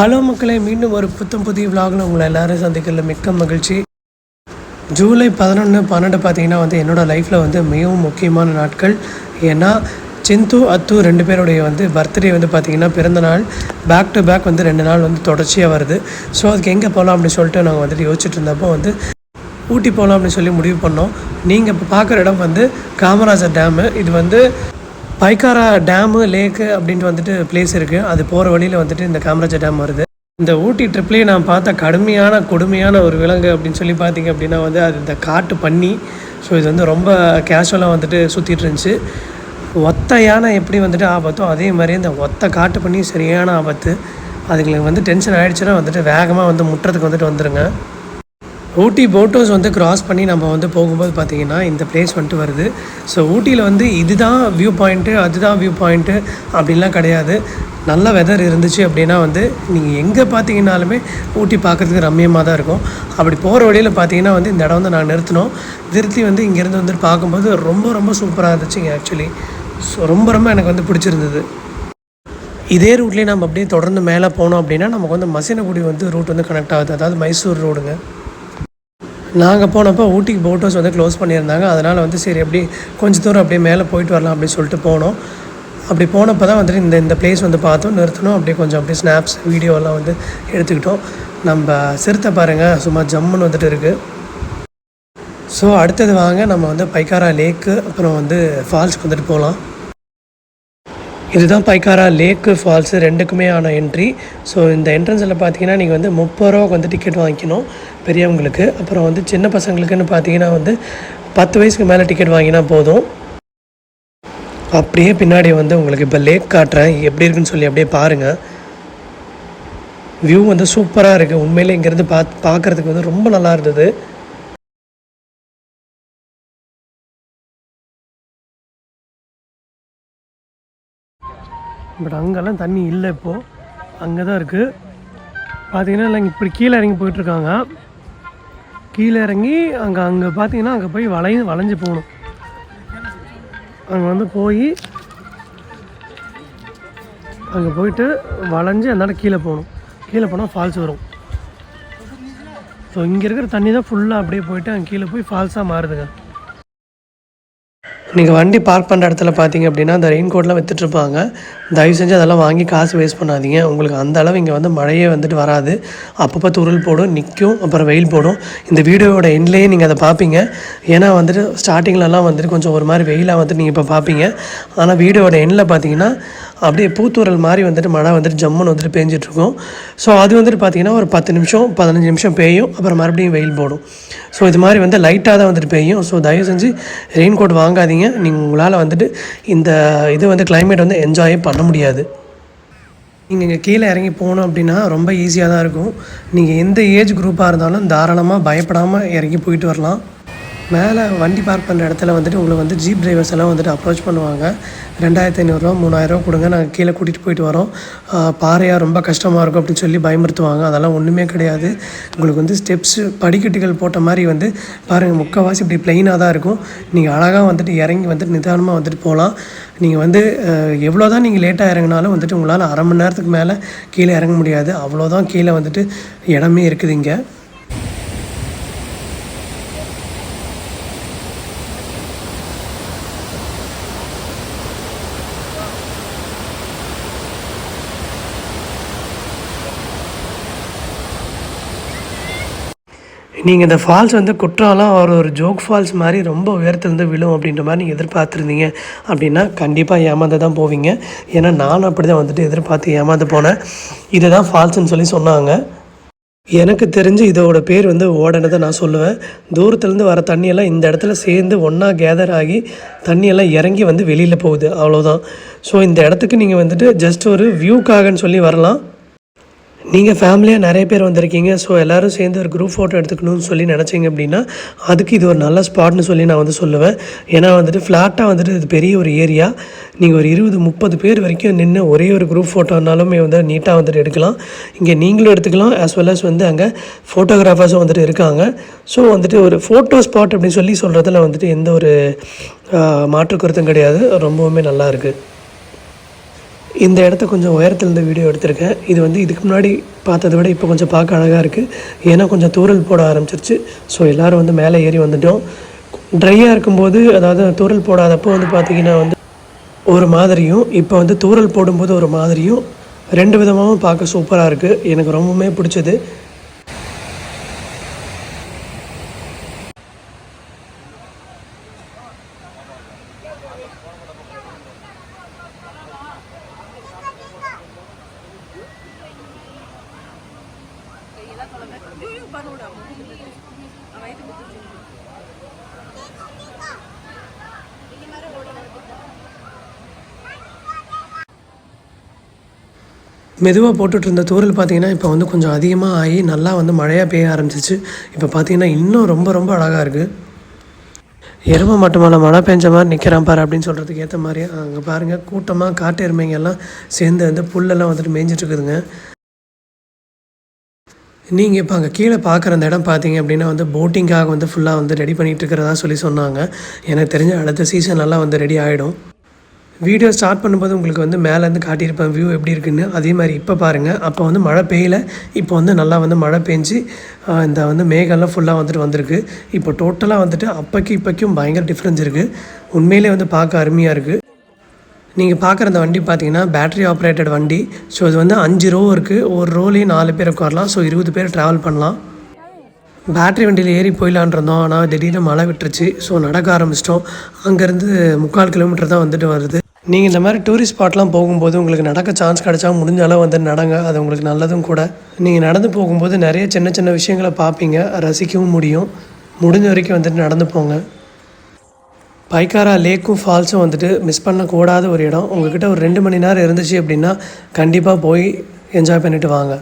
Hello மக்களே மீண்டும் ஒரு புத்தம் புதிய விலாகில் உங்களை எல்லாரும் சந்திக்கல மிக்க மகிழ்ச்சி. ஜூலை பதினொன்று பன்னெண்டு பார்த்தீங்கன்னா வந்து என்னோடய லைஃப்பில் வந்து மிகவும் முக்கியமான நாட்கள். ஏன்னா சிந்து அத்து ரெண்டு பேருடைய வந்து பர்த்டே வந்து பார்த்திங்கன்னா பிறந்த நாள். பேக் டு பேக் வந்து ரெண்டு நாள் வந்து தொடர்ச்சியாக வருது. ஸோ அதுக்கு எங்கே போகலாம் அப்படின்னு சொல்லிட்டு நாங்கள் வந்துட்டு யோசிச்சுட்டு இருந்தப்போ வந்து ஊட்டி போகலாம் அப்படின்னு சொல்லி முடிவு பண்ணோம். நீங்கள் இப்போ பார்க்குற இடம் வந்து காமராஜர் டேமு இது வந்து பைக்காரா டேமு லேக்கு அப்படின்ட்டு வந்துட்டு பிளேஸ் இருக்குது அது போகிற வழியில் வந்துட்டு இந்த காமராஜர் டேம் வருது. இந்த ஊட்டி ட்ரிப்லேயே நான் பார்த்த கடுமையான கொடுமையான ஒரு விலங்கு அப்படின்னு சொல்லி பார்த்தீங்க அப்படின்னா வந்து அது இந்த காட்டு பன்னி. ஸோ இது வந்து ரொம்ப கேஷுவலாக வந்துட்டு சுற்றிட்டு இருந்துச்சு. ஒத்த யானை எப்படி வந்துட்டு ஆபத்தோ அதே மாதிரி இந்த ஒத்த காட்டு பண்ணி சரியான ஆபத்து. அதுங்களுக்கு வந்து டென்ஷன் ஆகிடுச்சுன்னா வந்துட்டு வேகமாக வந்து முட்டுறதுக்கு வந்துட்டு வந்துடுங்க ஊட்டி போட்டோஸ் வந்து க்ராஸ் பண்ணி நம்ம வந்து போகும்போது பார்த்தீங்கன்னா இந்த பிளேஸ் வந்துட்டு வருது. ஸோ ஊட்டியில் வந்து இதுதான் வியூ பாயிண்ட்டு அதுதான் வியூ பாயிண்ட்டு அப்படின்லாம் கிடையாது. நல்ல வெதர் இருந்துச்சு அப்படின்னா வந்து நீங்கள் எங்கே பார்த்தீங்கன்னாலுமே ஊட்டி பார்க்குறதுக்கு ரம்மியமாக தான் இருக்கும். அப்படி போகிற வழியில் பார்த்தீங்கன்னா வந்து இந்த இடம் வந்து நான் நிறுத்தினோம். திருத்தி வந்து இங்கேருந்து வந்துட்டு பார்க்கும்போது ரொம்ப ரொம்ப சூப்பராக இருந்துச்சுங்க ஆக்சுவலி ஸோ ரொம்ப ரொம்ப எனக்கு வந்து பிடிச்சிருந்தது. இதே ரூட்லேயே நம்ம அப்படியே தொடர்ந்து மேலே போனோம் அப்படின்னா நமக்கு வந்து மசினகுடி வந்து ரூட் வந்து கனெக்ட் ஆகுது. அதாவது மைசூர் ரோடுங்க நாங்கள் போனப்போ ஊட்டிக்கு போட் ஹவுஸ் வந்து க்ளோஸ் பண்ணியிருந்தாங்க. அதனால் வந்து சரி அப்படி கொஞ்சம் தூரம் அப்படியே மேலே போயிட்டு வரலாம் அப்படின்னு சொல்லிட்டு போனோம். அப்படி போனப்போ தான் வந்துட்டு இந்த இந்த பிளேஸ் வந்து பார்த்தோம் நிறுத்தணும் அப்படியே கொஞ்சம் அப்படியே ஸ்னாப்ஸ் வீடியோலாம் வந்து எடுத்துக்கிட்டோம். நம்ம சிறுத்தை பாருங்கள் சும்மா ஜம்முன்னு வந்துட்டு இருக்குது ஸோ அடுத்தது வாங்க நம்ம வந்து பைக்காரா லேக்கு அப்புறம் வந்து ஃபால்ஸ்க்கு வந்துட்டு போகலாம் இதுதான் பைக்காரா லேக்கு ஃபால்ஸு ரெண்டுக்குமே ஆன என்ட்ரி ஸோ இந்த என்ட்ரன்ஸில் பார்த்தீங்கன்னா நீங்கள் வந்து முப்பது ரூபா வந்து டிக்கெட் வாங்கிக்கணும் பெரியவங்களுக்கு. அப்புறம் வந்து சின்ன பசங்களுக்குன்னு பார்த்தீங்கன்னா வந்து பத்து வயசுக்கு மேலே டிக்கெட் வாங்கினா போதும். அப்படியே பின்னாடி வந்து உங்களுக்கு இப்போ லேக் காட்டுறேன். எப்படி இருக்குன்னு சொல்லி அப்படியே பாருங்கள் வியூ வந்து சூப்பராக இருக்குது உண்மையிலே இங்கேருந்து பார்த்து பார்க்குறதுக்கு வந்து ரொம்ப நல்லா இருந்தது. பட் அங்கெல்லாம் தண்ணி இல்லை இப்போது அங்கே தான் இருக்குது பார்த்தீங்கன்னா இல்லை இப்படி கீழே இறங்கி போயிட்டுருக்காங்க. கீழே இறங்கி அங்கே அங்கே பார்த்தீங்கன்னா அங்கே போய் வளைய வளைஞ்சு போகணும். அங்கே வந்து போய் அங்கே போயிட்டு வளைஞ்சு அந்த கீழே போகணும். கீழே போனால் ஃபால்ஸ் வரும். ஸோ இங்கே இருக்கிற தண்ணி தான் ஃபுல்லாக அப்படியே போயிட்டு அங்கே கீழே போய் ஃபால்ஸாக மாறுதுங்க. நீங்கள் வண்டி பார்க் பண்ணுற இடத்துல பார்த்தீங்க அப்படின்னா அந்த ரெயின் கோட்லாம் விற்றுட்ருப்பாங்க தயவு செஞ்சு அதெல்லாம் வாங்கி காசு வேஸ்ட் பண்ணாதீங்க. உங்களுக்கு அந்த அளவு இங்கே வந்து மழையே வந்துட்டு வராது. அப்பப்போ துருள் போடும் நிற்கும் அப்புறம் வெயில் போடும். இந்த வீடியோவோட எண்ட்லேயே நீங்கள் அதை பார்ப்பீங்க ஏன்னா வந்துட்டு ஸ்டார்டிங்லலாம் வந்துட்டு கொஞ்சம் ஒரு மாதிரி வெயிலாக வந்துட்டு நீங்கள் இப்போ பார்ப்பீங்க ஆனால் வீடியோவோட எண்ணில் பார்த்தீங்கன்னா அப்படியே பூத்தூரல் மாதிரி வந்துட்டு மழை வந்துட்டு ஜம்முன்னு வந்துட்டு பேஞ்சிட்ருக்கும். ஸோ அது வந்துட்டு பார்த்தீங்கன்னா ஒரு பத்து நிமிஷம் பதினஞ்சு நிமிஷம் பெய்யும். அப்புறம் மறுபடியும் வெயில் போடும். ஸோ இது மாதிரி வந்து லைட்டாக தான் வந்துட்டு பெய்யும். ஸோ தயவு செஞ்சு ரெயின் கோட் வாங்காதீங்க. நீங்கள் உங்களால் வந்துட்டு இந்த இது வந்து கிளைமேட் வந்து என்ஜாயே பண்ண முடியாது. நீங்கள் இங்கே கீழே இறங்கி போகணும் அப்படின்னா ரொம்ப ஈஸியாக தான் இருக்கும். நீங்கள் எந்த ஏஜ் குரூப்பாக இருந்தாலும் தாராளமாக பயப்படாமல் இறங்கி போயிட்டு வரலாம். மேலே வண்டி பார்க் பண்ணுற இடத்துல வந்துட்டு உங்களை வந்து ஜீப் டிரைவர்ஸ் எல்லாம் வந்துட்டு அப்ரோச் பண்ணுவாங்க. ரெண்டாயிரத்தி ஐநூறுரூவா மூணாயிரரூவா கொடுங்க நாங்கள் கீழே கூட்டிகிட்டு போயிட்டு வரோம். பாறையாக ரொம்ப கஷ்டமாக இருக்கும் அப்படின்னு சொல்லி பயமுறுத்துவாங்க. அதெல்லாம் ஒன்றுமே கிடையாது. உங்களுக்கு வந்து ஸ்டெப்ஸு படிக்கட்டுகள் போட்ட மாதிரி வந்து பாருங்கள் முக்கால்வாசி இப்படி ப்ளைனாக தான் இருக்கும். நீங்கள் அழகாக வந்துட்டு இறங்கி வந்துட்டு நிதானமாக வந்துட்டு போகலாம். நீங்கள் வந்து எவ்வளோ தான் நீங்கள் லேட்டாக இறங்கினாலும் வந்துட்டு உங்களால் அரை மணி நேரத்துக்கு மேலே கீழே இறங்க முடியாது. அவ்வளோதான் கீழே வந்துட்டு இடமே இருக்குது இங்கே. நீங்கள் இந்த ஃபால்ஸ் வந்து குற்றாலம் ஒரு ஒரு ஜோக் ஃபால்ஸ் மாதிரி ரொம்ப உயரத்துலேருந்து விழும் அப்படின்ற மாதிரி நீங்கள் எதிர்பார்த்துருந்தீங்க அப்படின்னா கண்டிப்பாக ஏமாந்து தான் போவீங்க. ஏன்னா நானும் அப்படி தான் வந்துட்டு எதிர்பார்த்து ஏமாந்து போனேன். இதை தான் சொல்லி சொன்னாங்க. எனக்கு தெரிஞ்சு இதோட பேர் வந்து ஓடனதை நான் சொல்லுவேன். தூரத்துலேருந்து வர தண்ணியெல்லாம் இந்த இடத்துல சேர்ந்து ஒன்றா கேதர் ஆகி தண்ணியெல்லாம் இறங்கி வந்து வெளியில் போகுது. அவ்வளோதான் ஸோ இந்த இடத்துக்கு நீங்கள் வந்துட்டு ஜஸ்ட் ஒரு வியூக்காகன்னு சொல்லி வரலாம். நீங்கள் ஃபேமிலியாக நிறைய பேர் வந்திருக்கீங்க. ஸோ எல்லோரும் சேர்ந்து ஒரு குரூப் ஃபோட்டோ எடுத்துக்கணும்னு சொல்லி நினச்சிங்க அப்படின்னா அதுக்கு இது ஒரு நல்ல ஸ்பாட்னு சொல்லி நான் வந்து சொல்லுவேன். ஏன்னா வந்துட்டு ஃப்ளாட்டாக வந்துட்டு இது பெரிய ஒரு ஏரியா நீங்கள் ஒரு இருபது முப்பது பேர் வரைக்கும் நின்று ஒரே ஒரு குரூப் ஃபோட்டோனாலுமே வந்து நீட்டாக வந்துட்டு எடுக்கலாம். இங்கே நீங்களும் எடுத்துக்கலாம் ஆஸ் வெல் அஸ் வந்து அங்கே ஃபோட்டோகிராஃபர்ஸும் வந்துட்டு இருக்காங்க. ஸோ வந்துட்டு ஒரு ஃபோட்டோ ஸ்பாட் அப்படின்னு சொல்லி சொல்கிறதுல வந்துட்டு எந்த ஒரு மாற்றுக்கருத்தும் கிடையாது. ரொம்பவுமே நல்லா இருக்குது இந்த இடத்த கொஞ்சம் உயரத்துலேருந்து வீடியோ எடுத்திருக்கேன். இது வந்து இதுக்கு முன்னாடி பார்த்ததை விட இப்போ கொஞ்சம் பார்க்க அழகாக இருக்குது ஏன்னா கொஞ்சம் தூரல் போட ஆரம்பிச்சிருச்சு. ஸோ எல்லோரும் வந்து மேலே ஏறி வந்துட்டோம். ட்ரையாக இருக்கும்போது அதாவது தூரல் போடாதப்போ வந்து பார்த்திங்கன்னா வந்து ஒரு மாதிரியும் இப்போ வந்து தூரல் போடும்போது ஒரு மாதிரியும் ரெண்டு விதமாகவும் பார்க்க சூப்பராக இருக்குது எனக்கு ரொம்பவுமே பிடிச்சது. மெதுவாக போட்டுட்டு இருந்த தூரல் பார்த்தீங்கன்னா இப்போ வந்து கொஞ்சம் அதிகமாக ஆகி நல்லா வந்து மழையாக பெய்ய ஆரம்பிச்சிச்சு. இப்போ பார்த்தீங்கன்னா இன்னும் ரொம்ப ரொம்ப அழகாக இருக்குது எருமை மட்டுமல்ல மழை பெஞ்ச மாதிரி நிற்கிறான் பாரு அப்படின்னு சொல்கிறதுக்கு ஏற்ற மாதிரி அங்கே பாருங்கள் கூட்டமாக காட்டு எருமைங்க எல்லாம் சேர்ந்து வந்து புல்லெல்லாம் வந்துட்டு மேய்ஞ்சிட்டு இருக்குதுங்க. நீங்கள் இப்போ அங்கே கீழே பார்க்குற அந்த இடம் பார்த்தீங்க அப்படின்னா வந்து போட்டிங்காக வந்து ஃபுல்லாக வந்து ரெடி பண்ணிகிட்டு இருக்கிறதா சொல்லி சொன்னாங்க. எனக்கு தெரிஞ்ச அடுத்த சீசன் நல்லா வந்து ரெடி ஆகிடும் வீடியோ ஸ்டார்ட் பண்ணும்போது உங்களுக்கு வந்து மேலேருந்து காட்டியிருப்பேன் வியூ எப்படி இருக்குன்னு. அதே மாதிரி இப்போ பாருங்கள் அப்போ வந்து மழை பெய்யல. இப்போ வந்து நல்லா வந்து மழை பெஞ்சு இந்த வந்து மேகம்லாம் ஃபுல்லாக வந்துட்டு வந்திருக்கு. இப்போ டோட்டலாக வந்துட்டு அப்போக்கு இப்போக்கும் பயங்கர டிஃப்ரென்ஸ் இருக்குது உண்மையிலே வந்து பார்க்க அருமையாக இருக்குது நீங்கள் பார்க்குற அந்த வண்டி பார்த்தீங்கன்னா பேட்டரி ஆப்ரேட்டட் வண்டி. ஸோ இது வந்து அஞ்சு ரோ இருக்குது ஒரு ரோலையும் நாலு பேர் உட்காரலாம். ஸோ இருபது பேர் ட்ராவல் பண்ணலாம். பேட்டரி வண்டியில் ஏறி போயிடலான் இருந்தோம். ஆனால் திடீர்னு மழை விட்டுருச்சு. ஸோ நடக்க ஆரம்பிச்சிட்டோம். அங்கேருந்து முக்கால் கிலோமீட்டர் தான் வந்துட்டு வருது. நீங்கள் இந்த மாதிரி டூரிஸ்ட் ஸ்பாட்லாம் போகும்போது உங்களுக்கு நடக்க சான்ஸ் கிடச்சா முடிஞ்ச அளவு வந்து நடங்க. அது உங்களுக்கு நல்லதும் கூட. நீங்கள் நடந்து போகும்போது நிறைய சின்ன சின்ன விஷயங்களை பார்ப்பீங்க. ரசிக்கவும் முடியும். முடிஞ்ச வரைக்கும் வந்துட்டு நடந்து போங்க. பைக்காரா லேக்கும் ஃபால்ஸும் வந்துட்டு மிஸ் பண்ணக்கூடாத ஒரு இடம். உங்ககிட்ட ஒரு ரெண்டு மணி நேரம் இருந்துச்சு அப்படின்னா கண்டிப்பாக போய் என்ஜாய் பண்ணிவிட்டு வாங்க.